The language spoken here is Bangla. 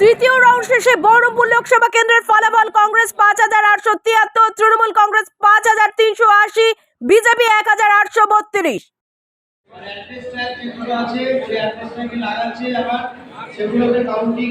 তৃতীয় রাউন্ড শেষে বহরমপুর লোকসভা কেন্দ্রের ফলাফল কংগ্রেস পাঁচ হাজার আটশো তিয়াত্তর, তৃণমূল কংগ্রেস পাঁচ হাজার তিনশো আশি, বিজেপি এক হাজার আটশো বত্রিশ। আছে কাউন্টিং